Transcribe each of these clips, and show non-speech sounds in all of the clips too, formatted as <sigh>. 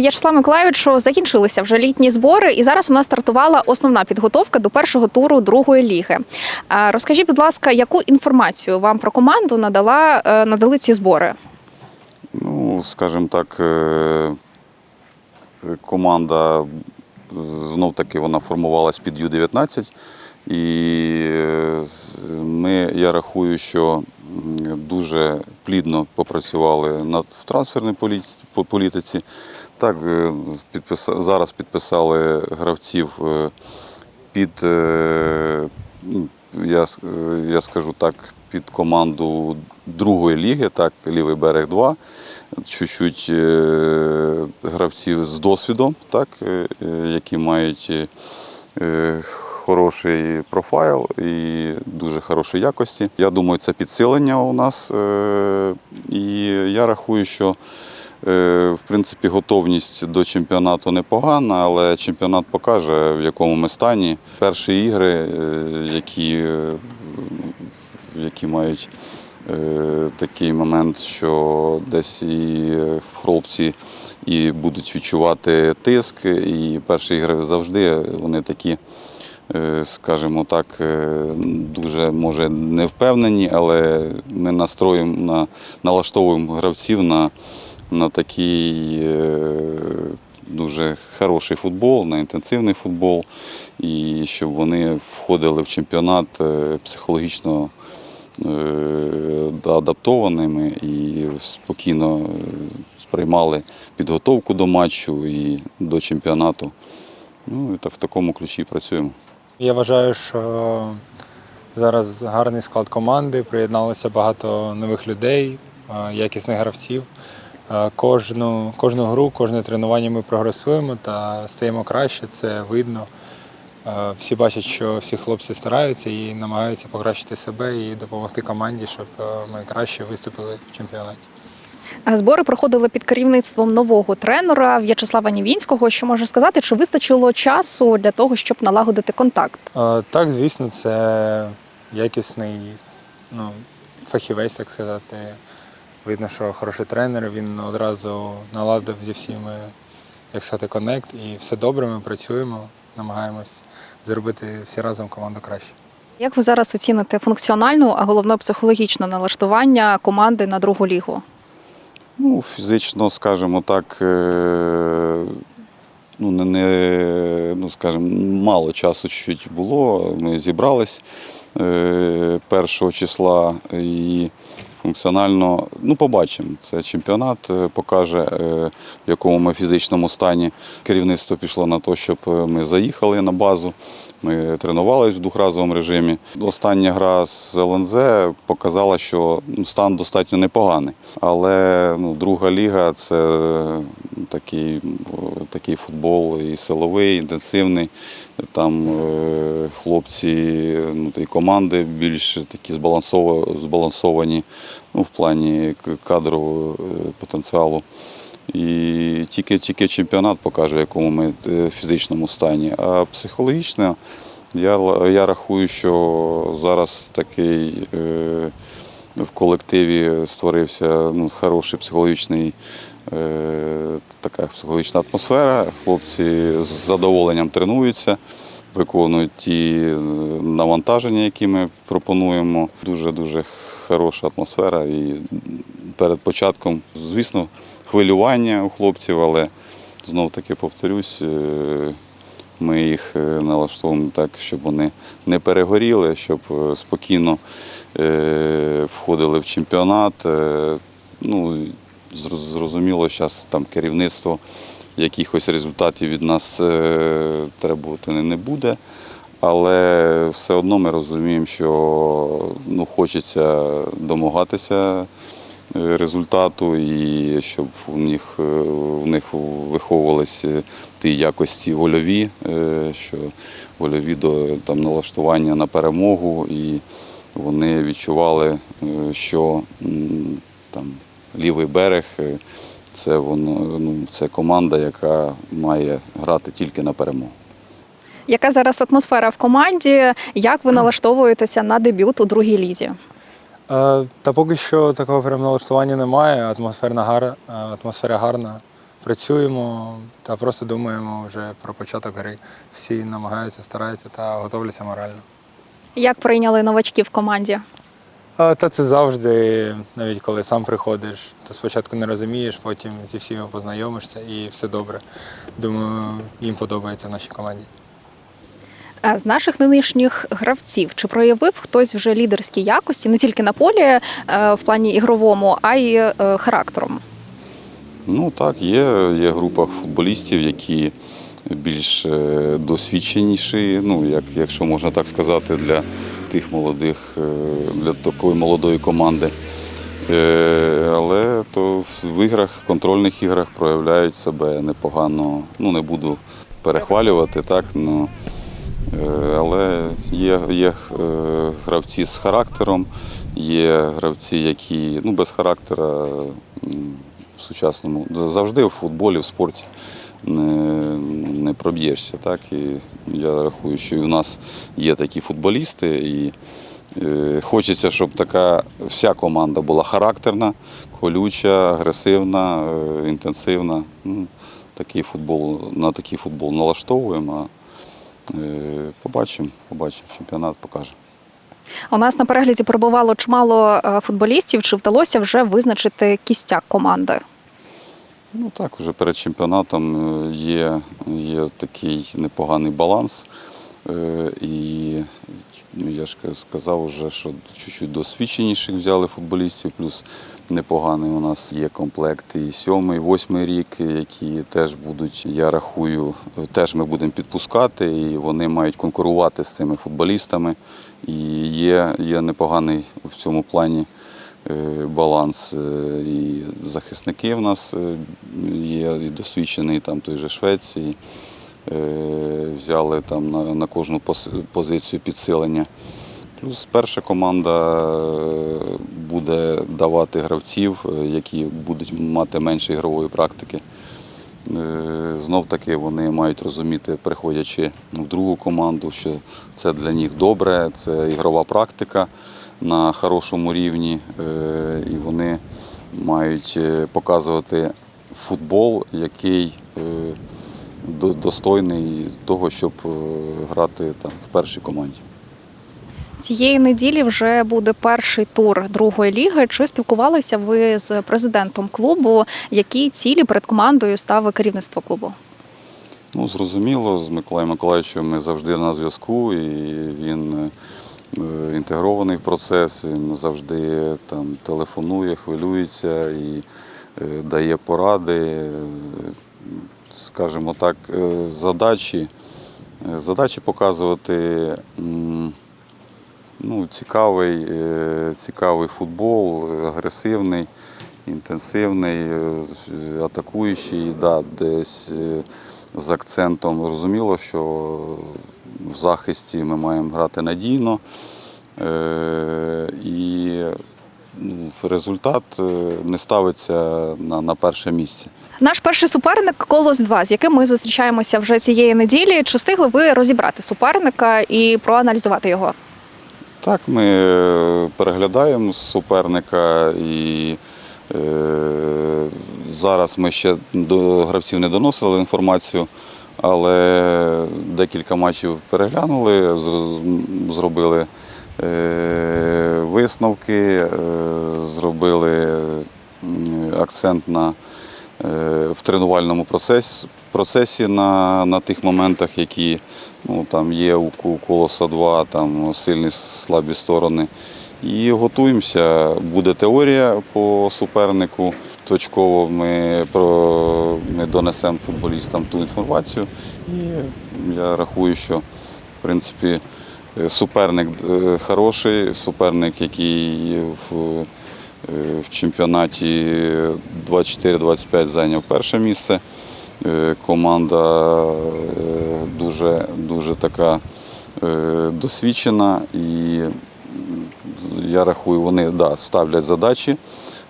В'ячеслав Миколаївичу, закінчилися вже літні збори, і зараз у нас стартувала основна підготовка до першого туру другої ліги. Розкажіть, будь ласка, яку інформацію вам про команду надала е, надали ці збори? Ну, скажімо так, е, команда знов таки вона формувалась під Ю-19. І е, ми, я рахую, що дуже плідно попрацювали над в трансферній по- політиці. Так, е, підписа- зараз підписали гравців е, під, е, ну, я, я скажу так, під команду другої ліги, так, лівий берег 2. Чуть-чуть гравців з досвідом, так, які мають хороший профайл і дуже хороші якості. Я думаю, це підсилення у нас. е, І я рахую, що е, в принципі готовність до чемпіонату непогана, але чемпіонат покаже, в якому ми стані. Перші ігри, е, які, які мають такий момент, що десь і хлопці і будуть відчувати тиск. І перші ігри завжди вони такі, скажімо так, е, дуже може не впевнені, але ми настроїмо на налаштовуємо гравців на, на такий. е, Дуже хороший футбол, на інтенсивний футбол, і щоб вони входили в чемпіонат е, психологічно е, адаптованими і спокійно е, сприймали підготовку до матчу і до чемпіонату. Ну, і так в такому ключі працюємо. Я вважаю, що зараз гарний склад команди, приєдналося багато нових людей, е, якісних гравців. Е, Кожну, кожну гру, кожне тренування ми прогресуємо та стаємо краще, це видно. Е, Всі бачать, що всі хлопці стараються і намагаються покращити себе і допомогти команді, щоб ми краще виступили в чемпіонаті. А Збори проходили під керівництвом нового тренера В'ячеслава Нівінського. Що може сказати, чи вистачило часу для того, щоб налагодити контакт? Е, Так, звісно, це якісний ну, фахівець, так сказати. Видно, що хороший тренер, він одразу наладив зі всіми, як сказати, коннект, і все добре, ми працюємо, намагаємось зробити всі разом команду краще. Як ви зараз оціните функціональну, а головне психологічне налаштування команди на другу лігу? Ну, фізично, скажімо так, е, ну, не, не, ну, скажімо, мало часу чуть було. Ми зібрались е, першого числа і функціонально, ну, побачимо. Це чемпіонат е, покаже, е, в якому ми фізичному стані. Керівництво пішло на те, щоб е, ми заїхали на базу. Ми тренувалися в двохразовому режимі. Остання гра з ЛНЗ показала, що ну, стан достатньо непоганий. Але ну, друга ліга це такий, такий футбол і силовий, і інтенсивний. Там е, хлопці ну, й команди більш такі збалансовані ну, в плані кадрового е, потенціалу. І тільки, тільки чемпіонат покаже, в якому ми е, фізичному стані. А психологічно я, я рахую, що зараз такий е, в колективі створився ну, хороший психологічний. е, Така психологічна атмосфера. Хлопці з задоволенням тренуються, виконують ті е, навантаження, які ми пропонуємо. Дуже дуже хороша атмосфера. І перед початком, звісно, хвилювання у хлопців, але знов таки повторюсь, е, ми їх е, налаштовуємо так, щоб вони не перегоріли, щоб е, спокійно входили в чемпіонат. Ну, зрозуміло, зараз там керівництво якихось результатів від нас требувати не- буде. Але все одно ми розуміємо, що ну, хочеться домагатися результату і щоб у них, е, в них виховувалися ті якості вольові, е, що вольові до там, налаштування на перемогу, і вони відчували, е, що там, лівий берег е, це воно ну, це команда, яка має грати тільки на перемогу. Яка зараз атмосфера в команді? Як ви <clears throat> налаштовуєтеся на дебют у другій лізі? Е, Та поки що такого прям налаштування немає. Атмосферна гар, е, атмосфера гарна. працюємо та просто думаємо вже про початок гри. Всі намагаються, стараються та готовляться морально. Як прийняли новачків в команді? Та це завжди, навіть коли сам приходиш, то спочатку не розумієш, потім зі всіма познайомишся і все добре. Думаю, їм подобається в нашій команді. Е, З наших нинішніх гравців чи проявив хтось вже лідерські якості не тільки на полі е, в плані ігровому, а й е, характером? Ну так, є, є група футболістів, які більш досвідченіші, ну, як, якщо можна так сказати, для тих молодих, для такої молодої команди. Але то в іграх, контрольних іграх проявляють себе непогано. Ну, не буду перехвалювати, так, е, але є, є е, гравці з характером, є гравці, які ну, без характера в сучасному завжди в футболі, в спорті не, не проб'єшся. Так? І я рахую, що і у нас є такі футболісти, і е, хочеться, щоб така вся команда була характерна, колюча, агресивна, е, інтенсивна. Ну, такий футбол, на такий футбол налаштовуємо. Е, побачимо, побачимо, чемпіонат покаже. У нас на перегляді перебувало чимало е, футболістів. Чи вдалося вже визначити кістяк команди? Ну так, вже перед чемпіонатом е, є, є такий непоганий баланс. І я ж сказав вже, що чуть-чуть досвідченіших взяли футболістів, плюс непоганий у нас є комплект і сьомий, восьмий рік, які теж будуть, я рахую, теж ми будемо підпускати, і вони мають конкурувати з цими футболістами. І є, є непоганий в цьому плані е, баланс. Е, І захисники в нас е, є і досвідчений там той же Швеції. Е, Взяли там на, на кожну позицію підсилення. Плюс перша команда е, буде давати гравців, е, які будуть мати менше ігрової практики. Знов таки вони мають розуміти, приходячи в другу команду, що це для них добре, це ігрова практика на хорошому рівні, і вони мають показувати футбол, який достойний того, щоб е, грати там в першій команді. Цієї неділі вже буде перший тур другої ліги. Чи спілкувалися ви з президентом клубу? Які цілі перед командою ставить керівництво клубу? Ну, зрозуміло, з Миколаєм Миколаївичем ми завжди на зв'язку, і він е, інтегрований в процес, він завжди там телефонує, хвилюється і е, дає поради. Скажімо так, е, задачі, е, задачі показувати ну, цікавий, е, цікавий футбол, агресивний, інтенсивний, атакуючий, да, десь з акцентом. Зрозуміло, що в захисті ми маємо грати надійно. І результат е, не ставиться на, на перше місце. Наш перший суперник Колос 2 з яким ми зустрічаємося вже цієї неділі. Чи встигли ви розібрати суперника і проаналізувати його? Так, ми е, переглядаємо суперника і е, зараз ми ще до гравців не доносили інформацію, але декілька матчів переглянули, зробили е, висновки, е, зробили акцент на е, в тренувальному процесі, процесі на, на тих моментах, які ну, там є у, у колоса 2, там сильні слабі сторони. І готуємося. Буде теорія по супернику. Точково ми, про, ми донесемо футболістам ту інформацію. І я рахую, що в принципі суперник е, хороший, суперник, який в, е, в чемпіонаті 24-25 зайняв перше місце. Е, Команда е, дуже, дуже така е, досвідчена і я рахую, вони да, ставлять задачі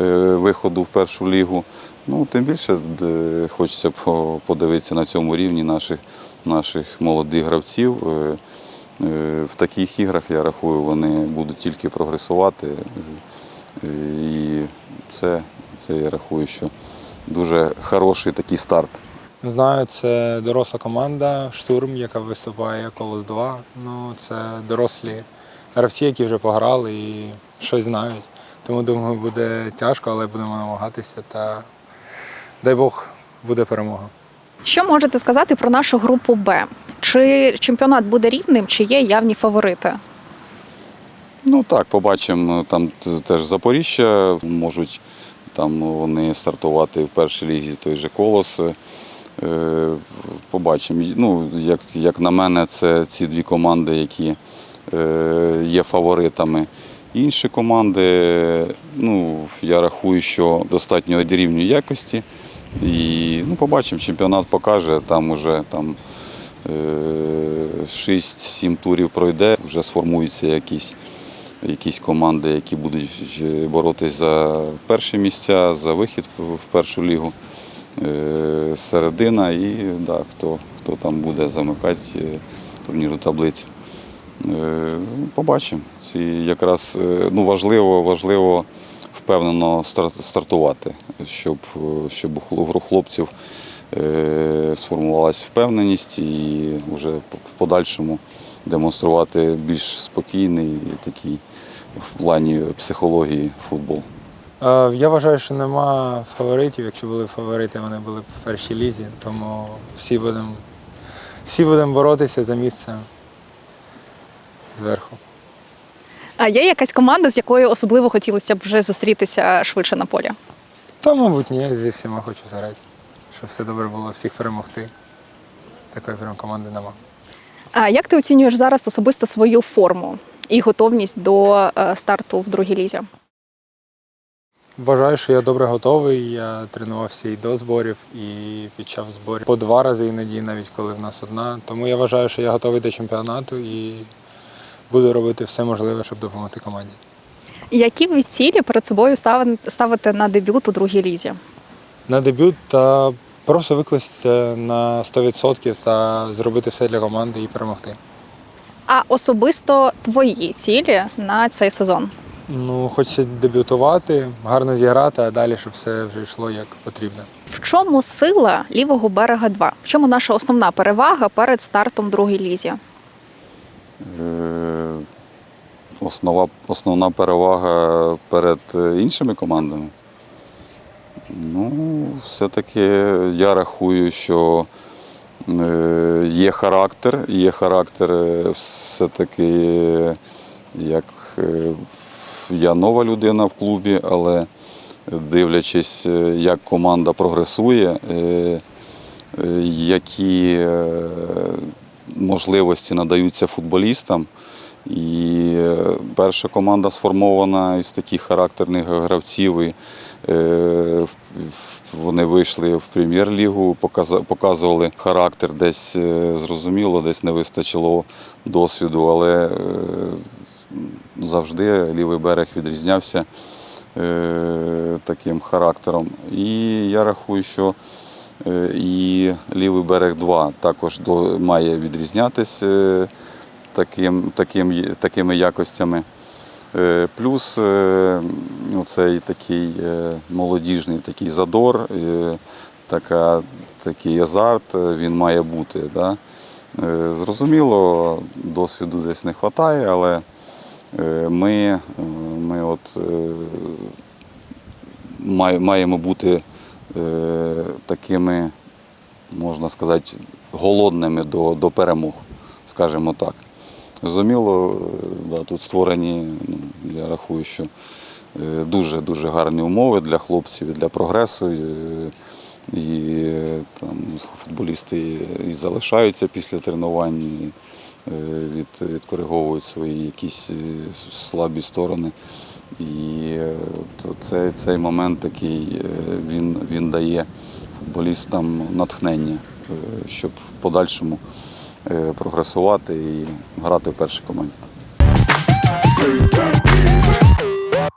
е, виходу в першу лігу. Ну, тим більше хочеться подивитися на цьому рівні наших, наших молодих гравців. Е, В таких іграх, я рахую, вони будуть тільки прогресувати. Е, І це Це я рахую, що дуже хороший такий старт. Знаю, це доросла команда штурм, яка виступає колос 2. Ну, це дорослі гравці, які вже пограли і щось знають. Тому думаю, буде тяжко, але будемо намагатися та дай Бог буде перемога. Що можете сказати про нашу групу Б? Чи чемпіонат буде рівним, чи є явні фаворити? Ну так, побачимо. Там теж Запоріжжя можуть там вони стартувати в першій лізі той же колос. Е, Побачимо. Ну, як, як на мене, це ці дві команди, які е, є фаворитами. Інші команди, ну, я рахую, що достатньо однорівнюють якості. І ну, побачимо, чемпіонат покаже, там уже там, е, 6-7 турів пройде, вже сформуються якісь якісь команди, які будуть е, боротись за перші місця, за вихід в першу лігу. Е, Середина і да, хто, хто там буде замикати е, турнірну таблицю. Е, ну, Побачимо. Якраз е, ну, важливо, важливо впевнено стартувати, щоб, щоб у хлопців е, сформувалася впевненість і вже в подальшому демонструвати більш спокійний такий в плані психології футбол. Е, Я вважаю, що нема фаворитів. Якщо були фаворити, вони були в першій лізі, тому всі будемо всі будемо боротися за місце зверху. А є якась команда, з якою особливо хотілося б вже зустрітися швидше на полі? Та, мабуть, ні, зі всіма хочу зграти, щоб все добре було, всіх перемогти. Такої прям команди нема. А як ти оцінюєш зараз особисто свою форму і готовність до е, старту в другій лізі? Вважаю, що я добре готовий. Я тренувався і до зборів, і під час зборів по два рази іноді, навіть коли в нас одна. Тому я вважаю, що я готовий до чемпіонату і буду робити все можливе, щоб допомогти команді. Які ви цілі перед собою стави- ставите на дебют у другій лізі? На дебют та просто викластися на 100% та зробити все для команди і перемогти. А особисто твої цілі на цей сезон? Ну, хочеться дебютувати, гарно зіграти, а далі, щоб все вже йшло як потрібно. В чому сила лівого берега 2? В чому наша основна перевага перед стартом в другій лізі? Е, Основа, основна перевага перед е, іншими командами. Ну, все-таки я рахую, що е, є характер, є характер все-таки, як я нова людина в клубі, але дивлячись, як команда прогресує, які можливості надаються футболістам. І е, перша команда сформована із таких характерних гравців. І, е, вони вийшли в прем'єр-лігу, показували характер, десь е, зрозуміло, десь не вистачило досвіду, але завжди лівий берег відрізнявся таким характером. І я рахую, що і лівий берег 2 також має відрізнятися е, таким, таким, такими якостями. Е, Плюс е, цей такий е, молодіжний такий задор, е, така, такий азарт, е, він має бути. Да? Е, Зрозуміло, досвіду десь не вистачає, але е, ми, е, ми от, е, маємо бути е, такими, можна сказати, голодними до, до перемог, скажімо так. Зрозуміло, е, да, тут створені, ну, я рахую, що е, дуже-дуже гарні умови для хлопців і для прогресу. е, І е, там футболісти і залишаються після тренувань, е, від, відкориговують свої якісь е, слабі сторони. І е, цей, цей момент такий, е, він, він дає футболістам натхнення, е, щоб в подальшому прогресувати і грати в першій команді.